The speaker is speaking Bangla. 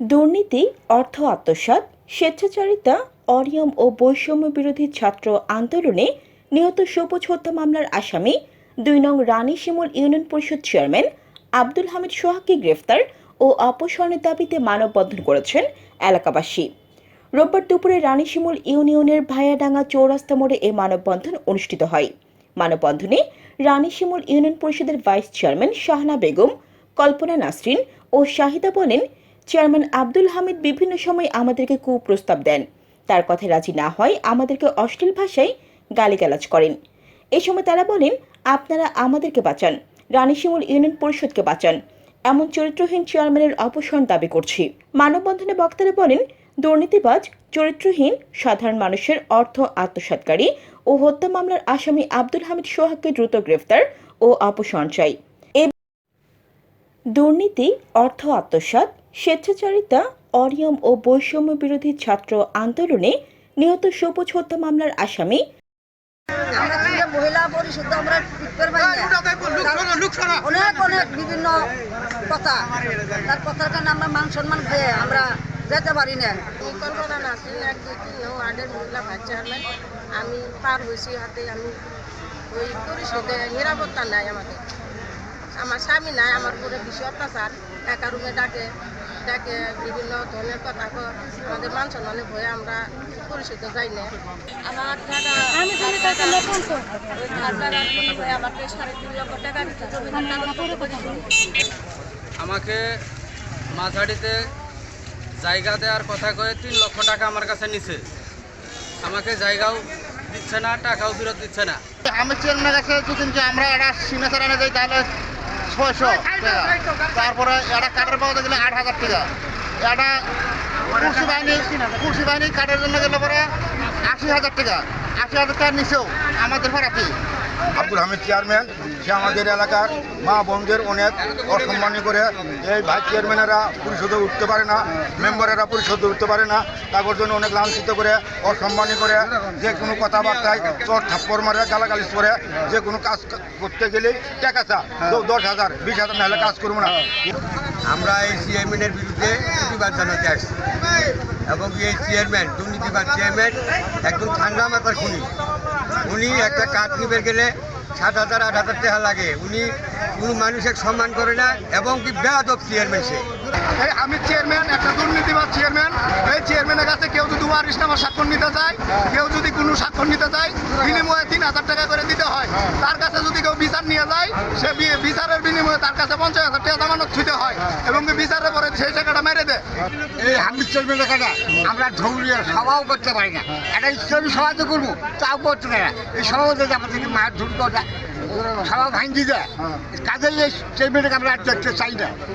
দুর্নীতি, অর্থ আত্মসাৎ, স্বেচ্ছাচারিতা, অনিয়ম ও বৈষম্য বিরোধী ছাত্র আন্দোলনে নিহত সবুজ হত্যা মামলার আসামি, দুই নং রানী শিমুল ইউনিয়ন পরিষদ চেয়ারম্যান আব্দুল হামিদ সোহাগকে গ্রেফতার ও অপসারণের দাবিতে মানববন্ধন করেছেন এলাকাবাসী। রোববার দুপুরে রানী শিমুল ইউনিয়নের ভায়াডাঙ্গা চৌরাস্তা মোড়ে এই মানববন্ধন অনুষ্ঠিত হয়। মানববন্ধনে রানী শিমুল ইউনিয়ন পরিষদের ভাইস চেয়ারম্যান শাহনা বেগম, কল্পনা নাসরিন ও শাহিদা বলেন চেয়ারম্যান আব্দুল হামিদ বিভিন্ন সময় আমাদেরকে কুপ্রস্তাব দেন। তার কথায় রাজি না হয় আমাদেরকে অশ্লীল ভাষায় গালিগালাজ করেন। এ সময় তারা বলেন, আপনারা আমাদেরকে বাঁচান। রানী শিমুল ইউনিয়ন পরিষদকে বাঁচান। এমন চরিত্রহীন চেয়ারম্যানের অপসারণ দাবি করছি। মানববন্ধনে বক্তারা বলেন, দুর্নীতিবাজ, চরিত্রহীন, সাধারণ মানুষের অর্থ আত্মসাৎকারী ও হত্যা মামলার আসামি আব্দুল হামিদ সোহাগকে দ্রুত গ্রেফতার ও অপসারণ চাই। দুর্নীতি, অর্থ আত্মসাৎ স্বেচ্ছাচারিতা অনিয়ম ও বৈষম্য বিরোধী ছাত্র আন্দোলনে নিহত সবুজ হত্যা মামলার আসামি। মহিলা পরিশুদ্ধ আমরা না। অনেক অনেক বিভিন্ন কথা। তার কথার কারণে আমরা মান সম্মান পেয়ে আমরা যেতে পারি না। আমি ওয়ার্ডের মহিলা ভাইস চেয়ারম্যান? পার হয়েছি হাতে আমি ওই পরিষদে নিরাপত্তা নাই আমাদের। আমার স্বামী নাই আমার উপরে বেশি অত্যাচার। একা রুমে ডাকে ডাকে বিভিন্ন ধরনের কথা কয়। আমাদের মান সম্মানে ভয়ে আমরা পরিষদে যাই না আমার আমি আমাকে সাড়ে তিন লক্ষ টাকা। আমাকে মাঝাড়িতে জায়গা দেওয়ার কথা কয়ে তিন লক্ষ টাকা আমার কাছে নিছে আমাকে জায়গাও দিচ্ছে না টাকাও ফেরত দিচ্ছে না আমি চেয়ারম্যানের কাছে দুদিন যে আমরা একটা সিগনেচার এনে যাই তাহলে ছয়শো। টাকা তারপরে একটা কাঠের পাওয়া গেলে আট হাজার টাকা। একটা কুর্সি বাহিনী কুর্সি বাহিনী কাঠের জন্য গেলে পরে আশি হাজার টাকা। আশি হাজার টাকার নিচেও আমাদের ভাড়াটি আব্দুল হামিদ চেয়ারম্যান, সে আমাদের এলাকার মা বোনদের অনেক অসম্মানী করে। এই ভাইস চেয়ারম্যানেরা পরিষদে উঠতে পারে না, মেম্বারেরা পরিষদে উঠতে পারে না, তাদের জন্য অনেক লাঞ্ছিত করে, অসম্মানী করে, যে কোনো কথাবার্তায় চর থাপ্পর মারে গালাগালিজ করে, যে কোনো কাজ করতে গেলেই টাকা চা দশ হাজার, বিশ হাজার নাহলে কাজ করব না। আমরা এই চেয়ারম্যানের বিরুদ্ধে প্রতিবাদ জানাতে আসছি। এবং এই চেয়ারম্যান দুর্নীতিবাদ চেয়ারম্যান একদম ঠান্ডা মাথার খুনি। উনি একটা কাজ নিবে গেলে সাত হাজার, আট হাজার টাকা লাগে। উনি কোনো মানুষের সম্মান করে না এবং কি বেয়াদব চেয়ারম্যান সে। আমি চেয়ারম্যান একটা দুর্নীতিবাদ চেয়ারম্যান এই চেয়ারম্যানের কাছে কেউ যদি ওয়ারিশ নামার স্বাক্ষর নিতে চায়, কেউ যদি কোনো স্বাক্ষর নিতে চায়, বিনিময়ে তিন হাজার টাকা করে দিতে হয়। তার কাছে যদি কেউ বিচার নিয়ে যায়, সে বিচারের বিনিময়ে তার কাছে পঞ্চাশ হাজার টাকা জামানত ছুটে হয় এবং কি বিচারের পরে সেই টাকাটা মেরে দে। এই হামিদ চলবে লেখাটা আমরা ধৌলিয়া সভাও করতে পারি না। একটা ইসলামী সভা তো করব তাও করতে পারি না। এই সভাতে আমাদেরকে মায়ের ধুল কথা সভা ভাঙি দেয় কাজের এই চেয়ারম্যানকে আমরা আর দেখতে চাই না।